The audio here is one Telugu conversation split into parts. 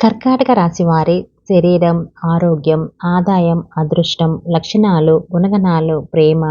కర్కాటక రాశి వారి శరీరం ఆరోగ్యం ఆదాయం అదృష్టం లక్షణాలు గుణగణాలు ప్రేమ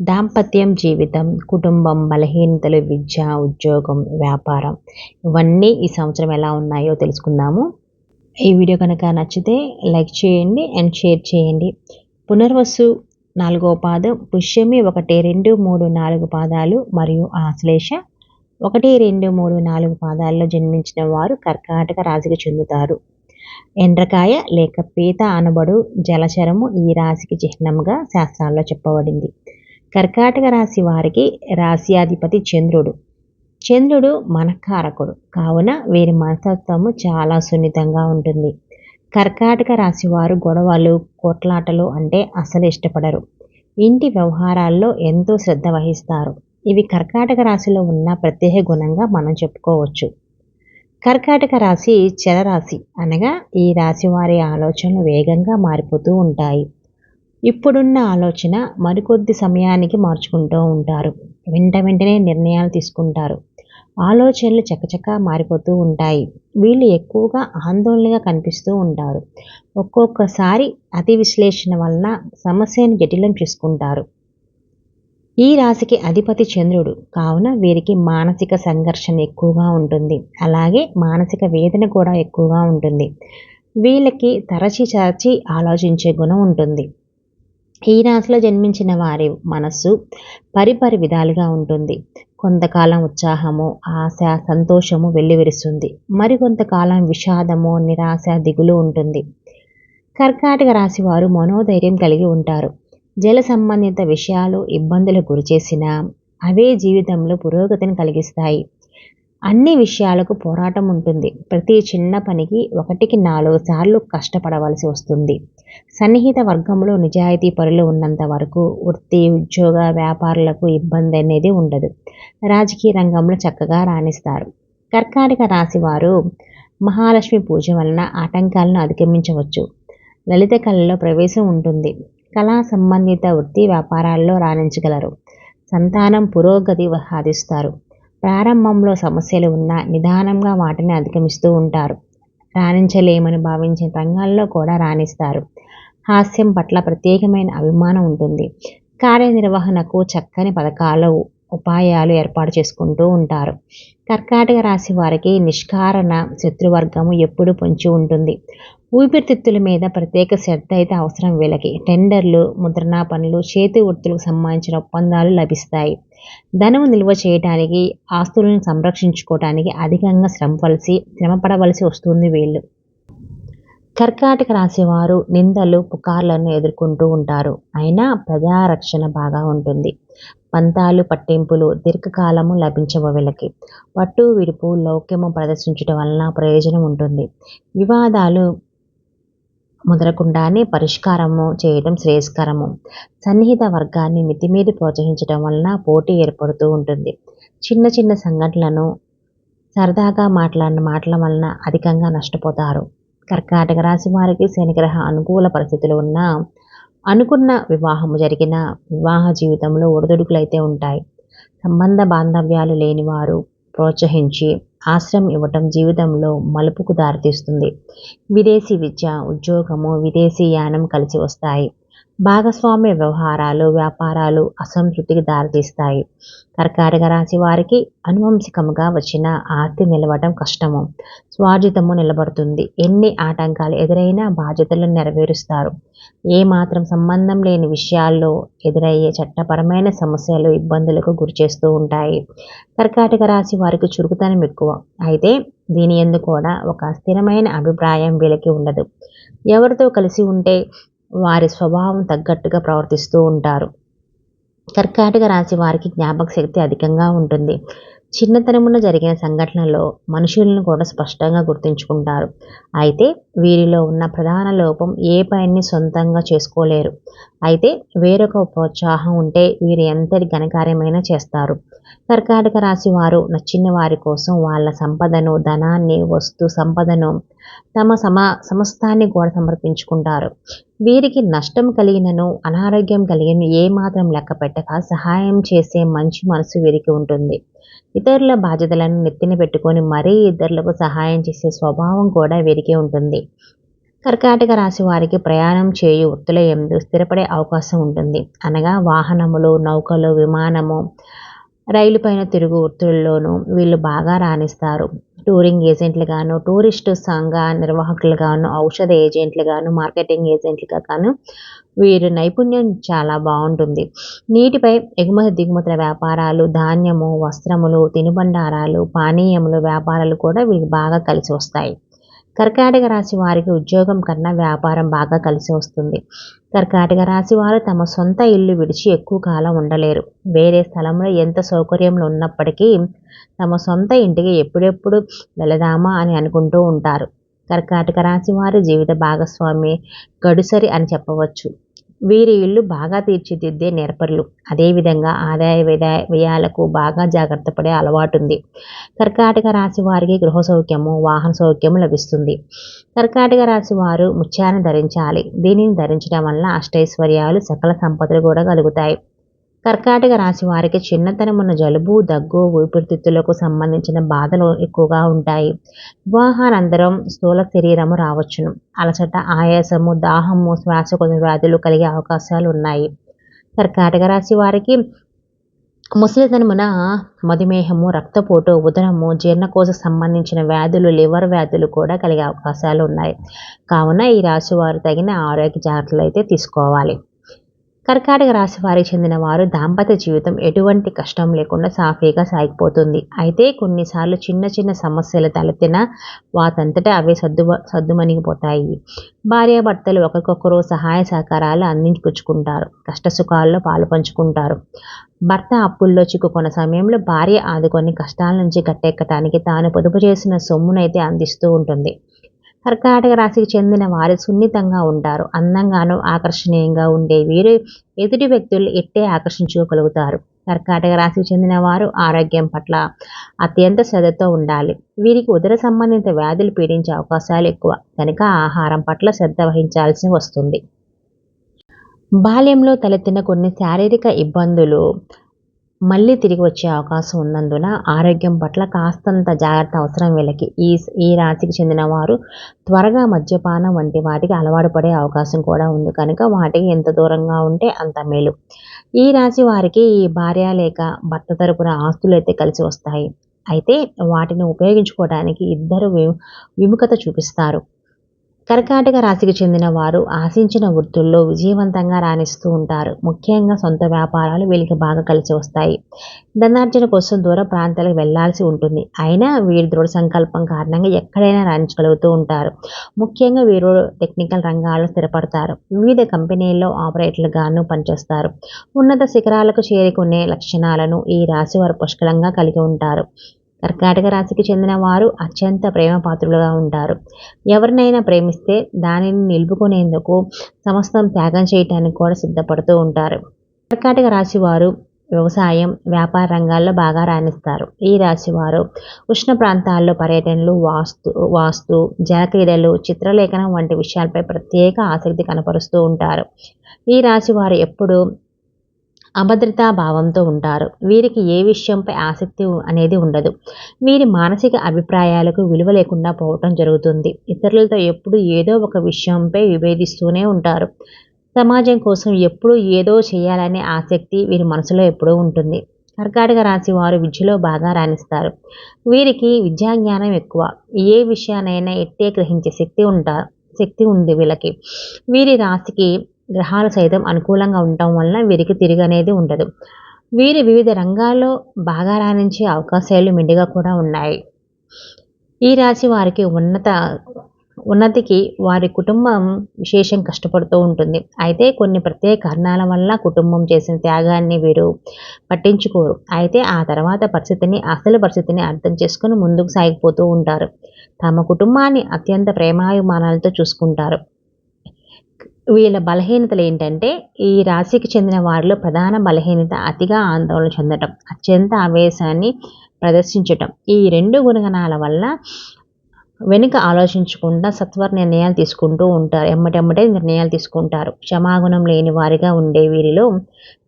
దాంపత్యం జీవితం కుటుంబం బలహీనతలు విద్య ఉద్యోగం వ్యాపారం. ఇవన్నీ ఈ సంవత్సరం ఎలా ఉన్నాయో తెలుసుకుందాము. ఈ వీడియో కనుక నచ్చితే లైక్ చేయండి అండ్ షేర్ చేయండి. పునర్వసు నాలుగో పాదం పుష్యమి ఒకటి రెండు మూడు నాలుగు పాదాలు మరియు ఆశ్లేష ఒకటి రెండు మూడు నాలుగు పాదాల్లో జన్మించిన వారు కర్కాటక రాశికి చెందుతారు. ఎండ్రకాయ లేక పీత అనబడు జలచరము ఈ రాశికి చిహ్నంగా శాస్త్రాల్లో చెప్పబడింది. కర్కాటక రాశి వారికి రాశ్యాధిపతి చంద్రుడు. చంద్రుడు మనకారకుడు. కావున వీరి మనస్తత్వము చాలా సున్నితంగా ఉంటుంది. కర్కాటక రాశి వారు గొడవలు కొట్లాటలు అంటే అసలు ఇష్టపడరు. ఇంటి వ్యవహారాల్లో ఎంతో శ్రద్ధ వహిస్తారు. ఇవి కర్కాటక రాశిలో ఉన్న ప్రత్యేక గుణంగా మనం చెప్పుకోవచ్చు. కర్కాటక రాశి చలరాశి అనగా ఈ రాశి వారి ఆలోచనలు వేగంగా మారిపోతూ ఉంటాయి. ఇప్పుడున్న ఆలోచన మరికొద్ది సమయానికి మార్చుకుంటూ ఉంటారు. వెంట వెంటనే నిర్ణయాలు తీసుకుంటారు. ఆలోచనలు చకచక మారిపోతూ ఉంటాయి. వీళ్ళు ఎక్కువగా ఆందోళనగా కనిపిస్తూ ఉంటారు. ఒక్కొక్కసారి అతి విశ్లేషణ వలన సమస్యను జటిలం చేసుకుంటారు. ఈ రాశికి అధిపతి చంద్రుడు. కావున వీరికి మానసిక సంఘర్షణ ఎక్కువగా ఉంటుంది. అలాగే మానసిక వేదన కూడా ఎక్కువగా ఉంటుంది. వీళ్ళకి తరచి చరచి ఆలోచించే గుణం ఉంటుంది. ఈ రాశిలో జన్మించిన వారి మనస్సు పరిపరి విధాలుగా ఉంటుంది. కొంతకాలం ఉత్సాహము ఆశ సంతోషము వెల్లివిరుస్తుంది. మరికొంతకాలం విషాదము నిరాశ దిగులు ఉంటుంది. కర్కాటక రాశి వారు మనోధైర్యం కలిగి ఉంటారు. జల సంబంధిత విషయాలు ఇబ్బందులకు గురిచేసినా అవే జీవితంలో పురోగతిని కలిగిస్తాయి. అన్ని విషయాలకు పోరాటం ఉంటుంది. ప్రతి చిన్న పనికి ఒకటికి నాలుగు సార్లు కష్టపడవలసి వస్తుంది. సన్నిహిత వర్గంలో నిజాయితీ పరులు ఉన్నంత వరకు వృత్తి ఉద్యోగ వ్యాపారులకు ఇబ్బంది అనేది ఉండదు. రాజకీయ రంగంలో చక్కగా రాణిస్తారు. కర్కాటక రాశి వారు మహాలక్ష్మి పూజ వలన ఆటంకాలను అధిగమించవచ్చు. లలిత కళలో ప్రవేశం ఉంటుంది. కళా సంబంధిత వృత్తి వ్యాపారాల్లో రాణించగలరు. సంతానం పురోగతి సాధిస్తారు ప్రారంభంలో సమస్యలు ఉన్నా నిదానంగా వాటిని అధిగమిస్తూ ఉంటారు. రాణించలేమని భావించిన రంగాల్లో కూడా రాణిస్తారు. హాస్యం పట్ల ప్రత్యేకమైన అభిమానం ఉంటుంది. కార్యనిర్వహణకు చక్కని పథకాలు ఉపాయాలు ఏర్పాటు చేసుకుంటూ ఉంటారు. కర్కాటక రాశి వారికి నిష్కారణ శత్రువర్గము ఎప్పుడు పొంచి ఉంటుంది. ఊపిరితిత్తుల మీద ప్రత్యేక శ్రద్ధ అయితే అవసరం వీళ్ళకి. టెండర్లు ముద్రణ పనులు చేతి వృత్తులకు సంబంధించిన ఒప్పందాలు లభిస్తాయి. ధనం నిల్వ చేయడానికి ఆస్తులను సంరక్షించుకోవడానికి అధికంగా శ్రమవలసి శ్రమపడవలసి వస్తుంది వీళ్ళు. కర్కాటక రాసేవారు నిందలు పుకార్లను ఎదుర్కొంటూ ఉంటారు. అయినా ప్రజారక్షణ బాగా ఉంటుంది. పంతాలు పట్టింపులు దీర్ఘకాలము లభించవు వీళ్ళకి. పట్టు విడుపు లౌక్యము ప్రదర్శించడం వలన ప్రయోజనం ఉంటుంది. వివాదాలు ముదరకుండానే పరిష్కారము చేయడం శ్రేయస్కరము. సన్నిహిత వర్గాన్ని మితిమీరి ప్రోత్సహించడం వలన పోటీ ఏర్పడుతూ ఉంటుంది. చిన్న చిన్న సంఘటనలను సరదాగా మాట్లాడిన మాటల వలన అధికంగా నష్టపోతారు. కర్కాటక రాశి వారికి శనిగ్రహ అనుకూల పరిస్థితులు ఉన్నా అనుకున్న వివాహము జరిగిన వివాహ జీవితంలో ఒడిదుడుకులైతే ఉంటాయి. సంబంధ బాంధవ్యాలు లేనివారు ప్రోత్సహించి ఆశ్రయం ఇవ్వటం జీవితంలో మలుపుకు దారితీస్తుంది. విదేశీ విద్య ఉద్యోగము విదేశీ యానం కలిసి వస్తాయి. భాగస్వామ్య వ్యవహారాలు వ్యాపారాలు అసంతృప్తికి దారితీస్తాయి. కర్కాటక రాశి వారికి అనువంశికముగా వచ్చిన ఆస్తి నిలవడం కష్టము. స్వార్జితము నిలబడుతుంది. ఎన్ని ఆటంకాలు ఎదురైనా బాధ్యతలను నెరవేరుస్తారు. ఏ మాత్రం సంబంధం లేని విషయాల్లో ఎదురయ్యే చట్టపరమైన సమస్యలు ఇబ్బందులకు గురిచేస్తూ ఉంటాయి. కర్కాటక రాశి వారికి చురుకుతనం ఎక్కువ. అయితే దీని ఎందు కూడా ఒక స్థిరమైన అభిప్రాయం వీళ్ళకి ఉండదు. ఎవరితో కలిసి ఉంటే వారి స్వభావం తగ్గట్టుగా ప్రవర్తిస్తూ ఉంటారు. కర్కాటక రాశి వారికి జ్ఞాపక శక్తి అధికంగా ఉంటుంది. చిన్నతనమున జరిగిన సంఘటనలో మనుషులను కూడా స్పష్టంగా గుర్తుంచుకుంటారు. అయితే వీరిలో ఉన్న ప్రధాన లోపం ఏ పనిని సొంతంగా చేసుకోలేరు. అయితే వేరొక ప్రోత్సాహం ఉంటే వీరు ఎంతటి ఘనకార్యమైనా చేస్తారు. కర్కాటక రాశి వారు నచ్చిన వారి కోసం వాళ్ళ సంపదను ధనాన్ని వస్తు సంపదను తమ సమ సమస్తాన్ని కూడా సమర్పించుకుంటారు. వీరికి నష్టం కలిగినను అనారోగ్యం కలిగిన ఏమాత్రం లెక్క పెట్టక సహాయం చేసే మంచి మనసు వీరికి ఉంటుంది. ఇతరుల బాధ్యతలను నెత్తిన పెట్టుకొని మరీ ఇతరులకు సహాయం చేసే స్వభావం కూడా వీరికి ఉంటుంది. కర్కాటక రాశి వారికి ప్రయాణం చేయు వృత్తుల ఎందు స్థిరపడే అవకాశం ఉంటుంది. అనగా వాహనములు నౌకలు విమానము రైలు పైన తిరుగు వృత్తుల్లోనూ వీళ్ళు బాగా రాణిస్తారు. టూరింగ్ ఏజెంట్లుగాను టూరిస్ట్ సంఘ నిర్వాహకులుగాను ఔషధ ఏజెంట్లుగాను మార్కెటింగ్ ఏజెంట్లుగా గాను వీరి నైపుణ్యం చాలా బాగుంటుంది. నీటిపై ఎగుమతి దిగుమతుల వ్యాపారాలు ధాన్యము వస్త్రములు తినుబండారాలు పానీయములు వ్యాపారాలు కూడా వీరికి బాగా కలిసి వస్తాయి. కర్కాటక రాశి వారికి ఉద్యోగం కన్నా వ్యాపారం బాగా కలిసి వస్తుంది. కర్కాటక రాశి వారు తమ సొంత ఇల్లు విడిచి ఎక్కువ కాలం ఉండలేరు. వేరే స్థలంలో ఎంత సౌకర్యంలో ఉన్నప్పటికీ తమ సొంత ఇంటికి ఎప్పుడెప్పుడు వెళదామా అని అనుకుంటూ ఉంటారు. కర్కాటక రాశి వారి జీవిత భాగస్వామి గడుసరి అని చెప్పవచ్చు. వీరి ఇల్లు బాగా తీర్చిదిద్దే నేర్పరులు. అదేవిధంగా ఆదాయ వ్యయ వ్యయాలకు బాగా జాగ్రత్త పడే అలవాటు ఉంది కర్కాటక రాశి వారికి గృహ సౌఖ్యము వాహన సౌఖ్యము లభిస్తుంది. కర్కాటక రాశి వారు ముత్యాన్ని ధరించాలి. దీనిని ధరించడం వల్ల అష్టైశ్వర్యాలు సకల సంపదలు కూడా కలుగుతాయి. కర్కాటక రాశి వారికి చిన్నతనమున్న జలుబు దగ్గు ఊపిరితిత్తులకు సంబంధించిన బాధలు ఎక్కువగా ఉంటాయి. వివాహానంతరం స్థూల శరీరము రావచ్చును. అలసట ఆయాసము దాహము శ్వాసకోశ వ్యాధులు కలిగే అవకాశాలు ఉన్నాయి. కర్కాటక రాశి వారికి ముసలితనమున మధుమేహము రక్తపోటు ఉదరము జీర్ణకోశ సంబంధించిన వ్యాధులు లివర్ వ్యాధులు కూడా కలిగే అవకాశాలు ఉన్నాయి. కావున ఈ రాశి వారు తగిన ఆరోగ్య జాగ్రత్తలు అయితే తీసుకోవాలి. కర్కాటక రాశి వారికి చెందిన వారు దాంపత్య జీవితం ఎటువంటి కష్టం లేకుండా సాఫీగా సాగిపోతుంది. అయితే కొన్నిసార్లు చిన్న చిన్న సమస్యలు తలెత్తిన వాతంతటా అవే సర్దు సర్దుమణిగిపోతాయి భార్యాభర్తలు ఒకరికొకరు సహాయ సహకారాలు అందించుకుంటారు. కష్టసుఖాల్లో పాలు పంచుకుంటారు. భర్త అప్పుల్లో చిక్కుకున్న సమయంలో భార్య ఆదుకొని కష్టాల నుంచి గట్టెక్కటానికి తాను పొదుపు చేసిన సొమ్మునైతే అందిస్తూ ఉంటుంది. కర్కాటక రాశికి చెందిన వారు సున్నితంగా ఉంటారు. అందంగాను ఆకర్షణీయంగా ఉండే వీరు ఎదుటి వ్యక్తులు ఎట్టే ఆకర్షించుకోగలుగుతారు. కర్కాటక రాశికి చెందిన వారు ఆరోగ్యం పట్ల అత్యంత శ్రద్ధతో ఉండాలి. వీరికి ఉదర సంబంధిత వ్యాధులు పీడించే అవకాశాలు ఎక్కువ. కనుక ఆహారం పట్ల శ్రద్ధ వహించాల్సి వస్తుంది. బాల్యంలో తలెత్తిన కొన్ని శారీరక ఇబ్బందులు మళ్ళీ తిరిగి వచ్చే అవకాశం ఉన్నందున ఆరోగ్యం పట్ల కాస్తంత జాగ్రత్త అవసరం వీళ్ళకి. ఈ ఈ రాశికి చెందిన వారు త్వరగా మద్యపానం వంటి వాటికి అలవాటు పడే అవకాశం కూడా ఉంది. కనుక వాటికి ఎంత దూరంగా ఉంటే అంత మేలు. ఈ రాశి వారికి ఈ భార్య లేక భర్త తరపున ఆస్తులు అయితే కలిసి వస్తాయి. అయితే వాటిని ఉపయోగించుకోవడానికి ఇద్దరు విముఖత చూపిస్తారు. కర్కాటక రాశికి చెందిన వారు ఆశించిన వృత్తుల్లో విజయవంతంగా రాణిస్తూ ఉంటారు. ముఖ్యంగా సొంత వ్యాపారాలు వీళ్ళకి బాగా కలిసి వస్తాయి. ధనార్జన కోసం దూర ప్రాంతాలకు వెళ్ళాల్సి ఉంటుంది. అయినా వీరి దృఢ సంకల్పం కారణంగా ఎక్కడైనా రాణించగలుగుతూ ఉంటారు. ముఖ్యంగా వీరు టెక్నికల్ రంగాల్లో స్థిరపడతారు. వివిధ కంపెనీల్లో ఆపరేటర్లుగాను పనిచేస్తారు. ఉన్నత శిఖరాలకు చేరుకునే లక్షణాలను ఈ రాశి వారు పుష్కలంగా కలిగి ఉంటారు. కర్కాటక రాశికి చెందిన వారు అత్యంత ప్రేమ పాత్రులుగా ఉంటారు. ఎవరినైనా ప్రేమిస్తే దానిని నిలుపుకునేందుకు సమస్తం త్యాగం చేయటానికి కూడా సిద్ధపడుతూ ఉంటారు. కర్కాటక రాశి వారు వ్యవసాయం వ్యాపార రంగాల్లో బాగా రాణిస్తారు. ఈ రాశి వారు ఉష్ణ ప్రాంతాల్లో పర్యటనలు వాస్తు వాస్తు జలక్రీడలు చిత్రలేఖనం వంటి విషయాలపై ప్రత్యేక ఆసక్తి కనపరుస్తూ ఉంటారు. ఈ రాశి వారు ఎప్పుడూ అభద్రతా భావంతో ఉంటారు. వీరికి ఏ విషయంపై ఆసక్తి అనేది ఉండదు. వీరి మానసిక అభిప్రాయాలకు విలువ లేకుండా పోవటం జరుగుతుంది. ఇతరులతో ఎప్పుడు ఏదో ఒక విషయంపై విభేదిస్తూనే ఉంటారు. సమాజం కోసం ఎప్పుడు ఏదో చేయాలనే ఆసక్తి వీరి మనసులో ఎప్పుడూ ఉంటుంది. కర్కాటక రాశి వారు విద్యలో బాగా రాణిస్తారు. వీరికి విద్యా జ్ఞానం ఎక్కువ. ఏ విషయానైనా ఎట్టే గ్రహించే శక్తి ఉంటా శక్తి ఉంది వీళ్ళకి. వీరి రాశికి గ్రహాలు సైతం అనుకూలంగా ఉండటం వలన వీరికి తిరిగి అనేది ఉండదు. వీరి వివిధ రంగాల్లో బాగా రాణించే అవకాశాలు మెండుగా కూడా ఉన్నాయి. ఈ రాశి వారికి ఉన్నత ఉన్నతికి వారి కుటుంబం విశేషం కష్టపడుతూ ఉంటుంది. అయితే కొన్ని ప్రత్యేక కారణాల వల్ల కుటుంబం చేసిన త్యాగాన్ని వీరు పట్టించుకోరు. అయితే ఆ తర్వాత పరిస్థితిని అసలు పరిస్థితిని అర్థం చేసుకుని ముందుకు సాగిపోతూ ఉంటారు. తమ కుటుంబాన్ని అత్యంత ప్రేమాభిమానాలతో చూసుకుంటారు. వీళ్ళ బలహీనతలు ఏంటంటే ఈ రాశికి చెందిన వారిలో ప్రధాన బలహీనత అతిగా ఆందోళన చెందటం అత్యంత ఆవేశాన్ని ప్రదర్శించటం. ఈ రెండు గుణగణాల వల్ల వెనుక ఆలోచించకుండా సత్వర నిర్ణయాలు తీసుకుంటూ ఉంటారు. ఎమ్మటెమ్మటే నిర్ణయాలు తీసుకుంటారు. క్షమాగుణం లేని వారిగా ఉండే వీరిలో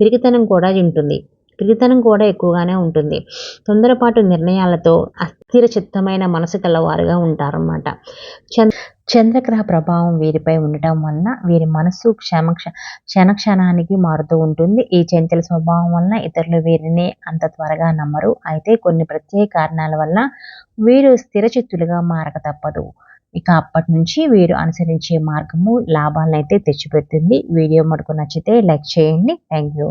పిరికితనం కూడా ఉంటుంది. పిరికితనం కూడా ఎక్కువగానే ఉంటుంది. తొందరపాటు నిర్ణయాలతో అస్థిర చిత్తమైన మనసు కలవారుగా ఉంటారన్నమాట. చంద్ర చంద్రగ్రహ ప్రభావం వీరిపై ఉండటం వలన వీరి మనస్సు క్షమ క్షణక్షణానికి మారుతూ ఉంటుంది. ఈ చంచల స్వభావం వలన ఇతరులు వీరిని అంత త్వరగా నమ్మరు. అయితే కొన్ని ప్రత్యేక కారణాల వల్ల వీరు స్థిరచిత్తులుగా మారక తప్పదు. ఇక అప్పటి నుంచి వీరు అనుసరించే మార్గము లాభాలను అయితే తెచ్చిపెడుతుంది. వీడియో మటుకు నచ్చితే లైక్ చేయండి. Thank you